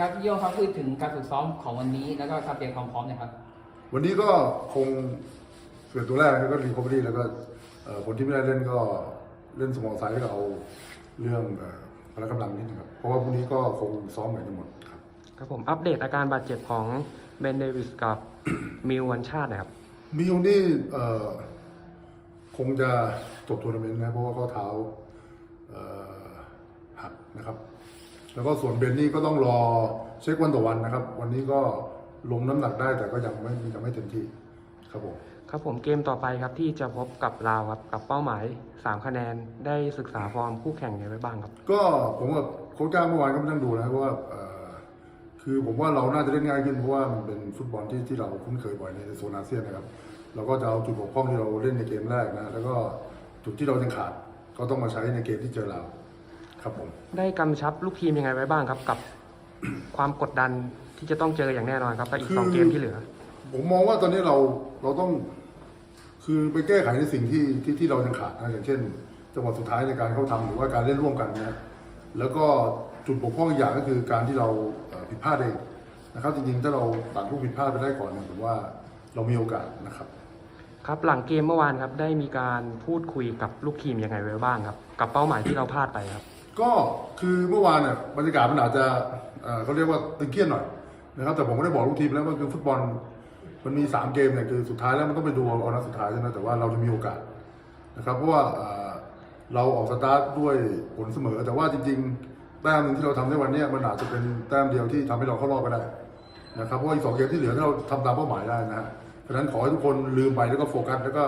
ครับพี่โย่งครับพูดถึงการฝึกซ้อมของวันนี้ แล้วก็การเตรียมความพร้อมเนะครับ วันนี้ก็คงเกิดตัวแรกนะครับก็รีคอเวอรี่แล้วก็เอ่อคนที่ไม่ได้เล่นก็เล่นสมองซ้ายก็เอาเรื่องเอ่อพละกำลังนิดนะครับ เพราะว่าพรุ่งนี้ก็คงซ้อมเหมือนกันหมดครับ ครับผมอัปเดตอาการบาดเจ็บของเบนเดวิสกับมิววันชาตินะครับ มิวนี่เอ่อคงจะจบทัวร์นาเมนต์นะเพราะว่าข้อเท้าเอ่อหักนะครับ แล้วก็ส่วนเบนนี่ก็ต้องรอเช็ควันต่อวันนะครับ วันนี้ก็ลงน้ำหนักได้แต่ก็ยังไม่ยังไม่เต็มที่ครับผมครับผมเกมต่อไปครับที่จะพบกับลาวครับกับเป้าหมาย 3 คะแนนได้ศึกษาฟอร์มคู่แข่งยังไงไว้บ้างครับ ก็ผมกับโค้ชก้าเมื่อวานก็มานั่งดูนะครับว่าเอ่อคือผมว่าเราน่าจะเล่นง่ายขึ้นเพราะว่ามันเป็นฟุตบอลที่ที่เราคุ้นเคยบ่อยในโซนอาเซียนนะครับ เราก็จะเอาจุดบกพร่องที่เราเล่นในเกมแรกนะแล้วก็จุดที่เรายังขาดก็ต้องมาใช้ในเกมที่เจอเรา ครับผม ได้กำชับลูกทีมยังไงไว้บ้างครับ กับ ความกดดันที่จะต้องเจออย่างแน่นอนครับกับอีกสองเกมที่เหลือ ผมมองว่าตอนนี้เราเราต้อง คือไปแก้ไขในสิ่งที่ที่ที่เรายังขาดนะอย่างเช่น จังหวะสุดท้ายในการเข้าทำหรือว่าการเล่นร่วมกันนะแล้วก็จุดบกพร่องอีกอย่างก็คือการที่เราเอ่อผิดพลาดเองนะครับจริงๆถ้าเราตัดลูกผิดพลาดไปได้ก่อนเนี่ยผมว่าเรามีโอกาสนะครับ ครับหลังเกมเมื่อวานครับได้มีการพูดคุยกับลูกทีมยังไงไว้บ้างครับ กับเป้าหมายที่เราพลาดไปครับ ก็คือเมื่อวานเนี่ยบรรยากาศมันอาจจะเขาเรียกว่าตึงเครียดหน่อยนะครับแต่ผมก็ได้บอกลูกทีมแล้วว่าคือฟุตบอลมันมีสามเกมเนี่ยคือสุดท้ายแล้วมันต้องไปดูเอานัดสุดท้ายใช่ไหมแต่ว่าเราจะมีโอกาสนะครับเพราะว่าเราออกสตาร์ทด้วยผลเสมอ แต่ว่าจริง ๆ แต้มหนึ่งที่เราทำในวันนี้มันอาจจะเป็นแต้มเดียวที่ทำให้เราเข้ารอบก็ได้นะครับเพราะว่าอีกสองเกมที่เหลือถ้าเราทำตามเป้าหมายได้นะฮะเพราะฉะนั้นขอให้ทุกคนลืมไปแล้วก็โฟกัสแล้วก็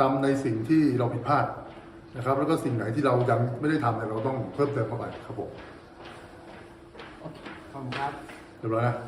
จำในสิ่งที่เราผิดพลาด นะครับ แล้วก็สิ่งไหนที่เรายังไม่ได้ทำเนี่ยเราต้องเพิ่มเติมเข้าไปครับผมโอเคขอบคุณครับเรียบร้อยนะค